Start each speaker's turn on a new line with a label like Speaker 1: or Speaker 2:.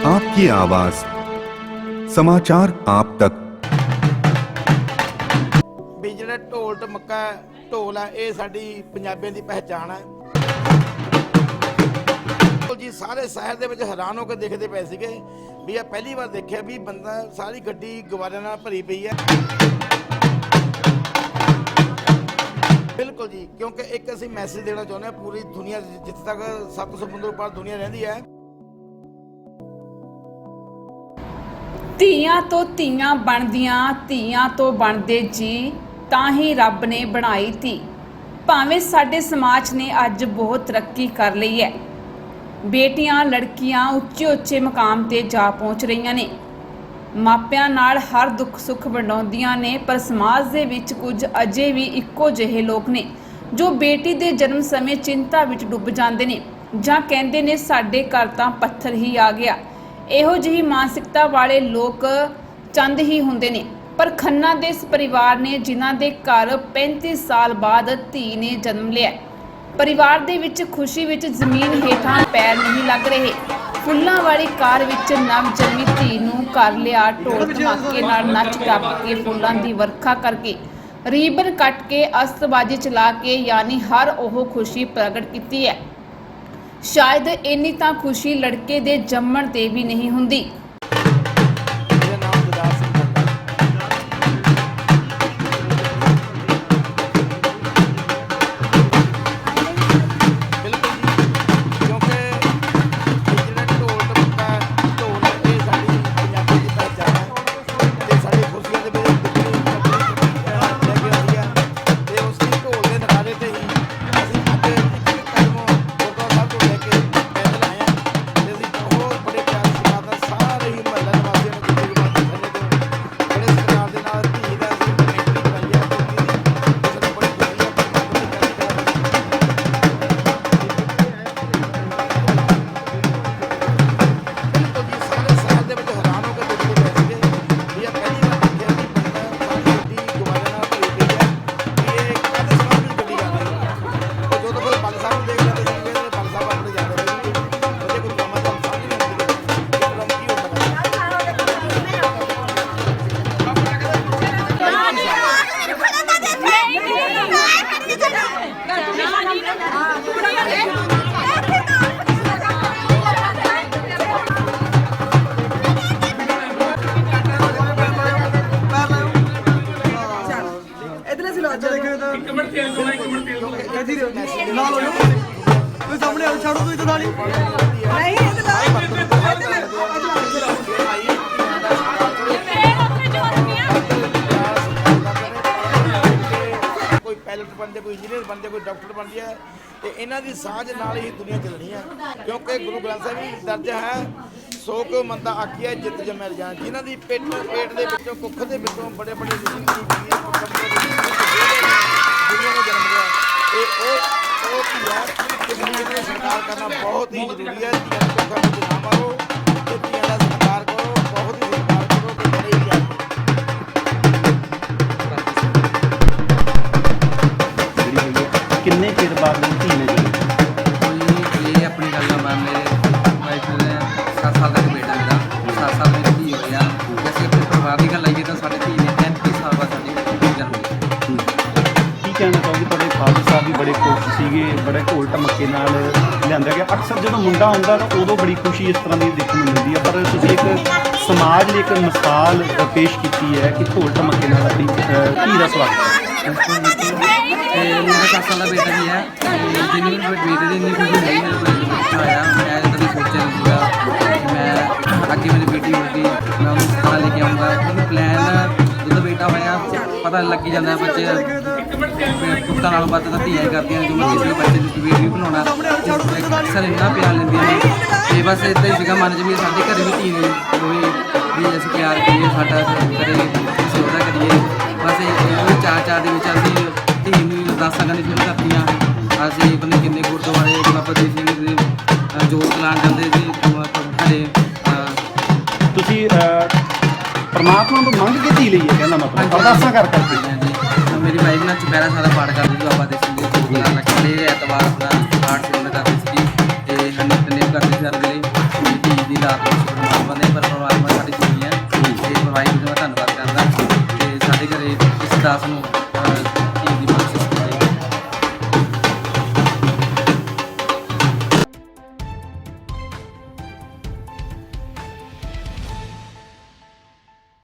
Speaker 1: आपकी आवाज समाचार आप तक
Speaker 2: ਵੀ ਜਿਹੜਾ ਢੋਲ ਟਮੱਕਾ ਢੋਲ ਆ ਇਹ ਸਾਡੀ ਪੰਜਾਬੀਆਂ ਦੀ ਪਹਿਚਾਣ ਹੈ ਉਹ ਜੀ ਸਾਰੇ ਸ਼ਹਿਰ ਦੇ ਵਿੱਚ ਹੈਰਾਨ ਹੋ ਕੇ ਦੇਖਦੇ ਪਏ ਸੀਗੇ ਵੀ ਇਹ ਪਹਿਲੀ ਵਾਰ ਦੇਖਿਆ ਵੀ ਬੰਦਾ ਸਾਰੀ ਗੱਡੀ ਗੁਬਾਰਿਆਂ ਨਾਲ ਭਰੀ ਪਈ ਹੈ ਬਿਲਕੁਲ ਜੀ ਕਿਉਂਕਿ ਇੱਕ ਅਸੀਂ ਮੈਸੇਜ ਦੇਣਾ ਚਾਹੁੰਦੇ ਹਾਂ ਪੂਰੀ ਦੁਨੀਆ ਜਿ- ਜਿੱਥੇ ਤੱਕ ਸੱਤ ਸਮੁੰਦਰ ਪਾਰ ਦੁਨੀਆ ਰਹਿੰਦੀ ਹੈ
Speaker 3: ਧੀਆਂ ਤੋਂ ਧੀਆਂ ਬਣਦੀਆਂ, ਧੀਆਂ ਤੋਂ ਬਣਦੇ ਜੀ, ਤਾਂ ਹੀ ਰੱਬ ਨੇ ਬਣਾਈ ਧੀ। ਭਾਵੇਂ ਸਾਡੇ ਸਮਾਜ ਨੇ ਅੱਜ ਬਹੁਤ ਤਰੱਕੀ ਕਰ ਲਈ ਹੈ। ਬੇਟੀਆਂ, ਲੜਕੀਆਂ ਉੱਚੇ ਉੱਚੇ ਮਕਾਮ ਤੇ ਜਾ ਪਹੁੰਚ ਰਹੀਆਂ ਨੇ। ਮਾਪਿਆਂ ਨਾਲ ਹਰ ਦੁੱਖ ਸੁੱਖ ਵੰਡਾਉਂਦੀਆਂ ਨੇ, ਪਰ ਸਮਾਜ ਦੇ ਵਿੱਚ ਕੁਝ ਅਜੇ ਵੀ ਇੱਕੋ ਜਿਹੇ ਲੋਕ ਨੇ, ਜੋ ਬੇਟੀ ਦੇ ਜਨਮ ਸਮੇਂ ਚਿੰਤਾ ਵਿੱਚ ਡੁੱਬ ਜਾਂਦੇ ਨੇ ਜਾਂ ਕਹਿੰਦੇ ਨੇ ਸਾਡੇ ਘਰ ਤਾਂ ਪੱਥਰ ਹੀ ਆ ਗਿਆ। ਇਹੋ ਜਿਹੀ ਮਾਨਸਿਕਤਾ ਵਾਲੇ ਲੋਕ ਚੰਦ ਹੀ ਹੁੰਦੇ ਨੇ। ਪਰ ਖੰਨਾ ਦੇ ਇਸ ਪਰਿਵਾਰ ਨੇ ਜਿਨ੍ਹਾਂ ਦੇ ਘਰ 35 ਸਾਲ ਬਾਅਦ ਧੀ ਨੇ ਜਨਮ ਲਿਆ ਪਰਿਵਾਰ ਦੇ ਵਿੱਚ ਖੁਸ਼ੀ ਵਿੱਚ ਜ਼ਮੀਨ ਹੇਠਾਂ ਪੈਰ ਨਹੀਂ ਲੱਗ ਰਹੇ। ਫੁੱਲਾਂ ਵਾਲੀ ਕਾਰ ਵਿੱਚ ਨਵ ਜਨਮੀ ਧੀ ਨੂੰ ਘਰ ਲਿਆ ਢੋਲ ਧਮਾਕੇ ਨਾਲ ਨੱਚ ਟੱਪ ਕੇ ਫੁੱਲਾਂ ਦੀ ਵਰਖਾ ਕਰਕੇ ਰੀਬਨ ਕੱਟ ਕੇ ਅਸਤਬਾਜੀ ਚਲਾ ਕੇ, ਯਾਨੀ ਹਰ ਉਹ ਖੁਸ਼ੀ ਪ੍ਰਗਟ ਕੀਤੀ ਹੈ। ਸ਼ਾਇਦ ਇੰਨੀ ਤਾਂ ਖੁਸ਼ੀ ਲੜਕੇ ਦੇ ਜੰਮਣ ਤੇ ਵੀ ਨਹੀਂ ਹੁੰਦੀ।
Speaker 4: ਇਧਰ ਸੀ ਲਾਜ ਇੱਕ ਮਿੰਟ ਤੇਲ ਦੋ ਇੱਕ ਮਿੰਟ ਤੇਲ ਦੋ ਨਾਲ ਹੋ ਜਾਓ ਤੁਸੀਂ ਸਾਹਮਣੇ ਆਓ ਛੱਡੋ ਤੁਸੀਂ ਤਾਂ ਨਾਲ ਹੀ
Speaker 2: ਬਣਦੇ ਕੋਈ ਇੰਜੀਨੀਅਰ ਕੋਈ ਡਾਕਟਰ ਬਣਦੀ ਹੈ, ਤੇ ਇਹਨਾਂ ਦੀ ਸਾਂਝ ਨਾਲ ਹੀ ਦੁਨੀਆ ਚੱਲਣੀ ਹੈ। ਕਿਉਂਕਿ ਗੁਰੂ ਗ੍ਰੰਥ ਸਾਹਿਬ ਵਿੱਚ ਦਰਜ ਹੈ, ਸੋ ਕੋ ਮੰਦਾ ਆਖਿਆ ਜਿੱਤ ਜਮੈ ਜਾਣ ਜਿਨ੍ਹਾਂ ਦੀ ਪੇਟ ਪੇਟ ਦੇ ਵਿੱਚੋਂ, ਕੁੱਖ ਦੇ ਵਿੱਚੋਂ ਬੜੇ ਬੜੇ ਰਿਸ਼ੀ ਦੁਨੀਆ ਨੂੰ ਜਨਮ ਲਿਆ ਇਹ ਉਹ ਉਹ ਧੀਆ ਕਿ ਨੂੰ ਸਤਿਕਾਰ ਕਰਨਾ ਬਹੁਤ ਹੀ ਜ਼ਰੂਰੀ ਹੈ, ਧੀਆਂ ਨੂੰ ਕੁੱਖਾਂ ਵਿੱਚ ਨਾ ਮਾਰੋ, ਤੇ ਧੀਆਂ ਦਾ ਸਤਿਕਾਰ ਕਰੋ, ਬਹੁਤ ਹੀ।
Speaker 5: ਕਿੰਨੇ ਚਿਰ ਬਾਅਦ ਮੇਰੀ ਧੀ ਨੇ ਜਨਮ
Speaker 6: ਕੋਈ ਇਹ ਆਪਣੀ ਗੱਲ ਨਾ ਮੰਨ ਮੇਰੇ ਵਾਈਫ ਨੇ 7 ਸਾਲ ਦਾ ਇੱਕ ਬੇਟਾ ਮੇਰਾ 7 ਸਾਲ ਮੇਰੀ ਧੀ ਹੋਈ ਆ। ਜੇ ਅਸੀਂ ਆਪਣੇ ਪਰਿਵਾਰ ਦੀ ਗੱਲ ਆਈਏ ਤਾਂ ਸਾਡੇ ਧੀ ਨੇ 35 ਸਾਲ ਬਾਅਦ ਸਾਡੀ ਜਨਮ ਲਿਆ।
Speaker 5: ਕੀ ਕਹਿਣਾ ਚਾਹੋਗੇ? ਤੁਹਾਡੇ ਫਾਦਰ ਸਾਹਿਬ ਵੀ ਬੜੇ ਖੁਸ਼ ਸੀਗੇ ਬੜੇ ਢੋਲ ਟਮੱਕੇ ਨਾਲ ਲਿਆਂਦਾ ਗਿਆ। ਅਕਸਰ ਜਦੋਂ ਮੁੰਡਾ ਹੁੰਦਾ ਤਾਂ ਉਦੋਂ ਬੜੀ ਖੁਸ਼ੀ ਇਸ ਤਰ੍ਹਾਂ ਦੀ ਦੇਖਣ ਨੂੰ ਮਿਲਦੀ ਹੈ ਪਰ ਤੁਸੀਂ ਇੱਕ ਸਮਾਜ ਲਈ ਇੱਕ ਮਿਸਾਲ ਅ, ਪੇਸ਼ ਕੀਤੀ ਹੈ ਕਿ ਢੋਲ ਟਮੱਕੇ ਨਾਲ ਆਪਣੀ ਅ, ਧੀ ਦਾ ਸਵਾਗਤ ਹੈ।
Speaker 6: ਤੇ ਮੇਰਾ 7 ਸਾਲ ਬੇਟਾ ਵੀ ਹੈ। ਤੇ ਬੇਟੇ ਦੀ ਇੰਨੀ ਖੁਸ਼ੀ ਨਹੀਂ ਮੇਰੇ ਮੈਂ ਕਦੇ ਸੋਚਿਆ ਨਹੀਂ ਸੀਗਾ। ਮੈਂ ਅੱਗੇ ਮੇਰੀ ਬੇਟੀ ਹੋਊਗੀ। ਮੈਂ ਉਹਨੂੰ ਖਾਣਾ ਲੈ ਕੇ ਆਉਂਗਾ ਕਿਉਂਕਿ ਪਲਾਨ ਜਦੋਂ ਬੇਟਾ ਹੋਇਆ, ਪਤਾ ਲੱਗ ਜਾਂਦਾ ਬੱਚੇ ਪੁੱਤਾਂ ਨਾਲੋਂ ਵੱਧ ਤਾਂ ਧੀਆਂ ਕਰਦੀਆਂ ਨੇ। ਕਿਸੇ ਵੀ ਬੱਚੇ ਦੀ ਵੀਡੀਓ ਵੀ ਬਣਾਉਣਾ। ਅਕਸਰ ਇੰਨਾ ਪਿਆਰ ਲੈਂਦੀਆਂ ਨੇ। ਤੇ ਬਸ ਇਦਾਂ ਹੀ ਸੀਗਾ ਮਨ 'ਚ ਵੀ ਸਾਡੇ ਘਰ ਵੀ ਧੀ ਨੇ। ਉਹ ਵੀ ਅਸੀਂ ਪਿਆਰ ਕਰੀਏ, ਸਾਡਾ ਕਰੇ ਅਸੀਂ ਕਰੀਏ। ਬਸ ਇਹ ਚਾਰ ਚਾਰ ਦੇ ਵਿੱਚ ਅਸੀਂ ਅਰਦਾਸਾਂ ਕਰਨੀ ਸ਼ੁਰੂ ਕਰਤੀਆਂ। ਅਸੀਂ ਪਤਾ ਨੀ ਕਿੰਨੇ ਗੁਰਦੁਆਰੇ ਬਾਬਾ ਦੀਪ ਸਿੰਘ ਦੇ ਜੋਤ ਲਾਣ ਜਾਂਦੇ ਸੀ ਅ,
Speaker 5: ਤੁਸੀਂ ਪ੍ਰਮਾਤਮਾ ਤੋਂ ਮੰਗ ਕੇ ਧੀ ਲਈ ਹੈ? ਕਹਿੰਦਾ ਮਤਲਬ ਅਰਦਾਸਾਂ ਕਰ ਕਰਕੇ।
Speaker 6: ਹਾਂਜੀ। ਮੇਰੀ ਵਾਈਫ ਨਾਲ ਚੁਪਹਿਰਾ ਸਾਰਾ ਪਾਠ ਕਰਦੀ ਸੀ ਬਾਬਾ ਦੀਪ ਸਿੰਘ ਦੇ ਜੋਤ ਲਾਣ ਰੱਖਦੇ ਐਤਵਾਰ ਆਪਣਾ ਪਾਠ ਸਿਮਰਨ ਕਰਦੀ ਸੀ ਤੇ ਹਨੀ ਤਨੇ ਕਰਦੇ ਸੀ ਹਰ ਵੇਲੇ। ਧੀ ਦੀ ਨੂੰ ਪਰਮਾਤਮਾ ਨੇ ਪਰ ਪਰਮਾਤਮਾ ਸਾਡੀ ਸੁਣੀ ਹੈ। ਤੇ ਵਾਹਿਗੁਰੂ ਦਾ ਧੰਨਵਾਦ ਕਰਦਾ। ਤੇ ਸਾਡੇ ਘਰੇ ਇਸ ਦਾਸ ਨੂੰ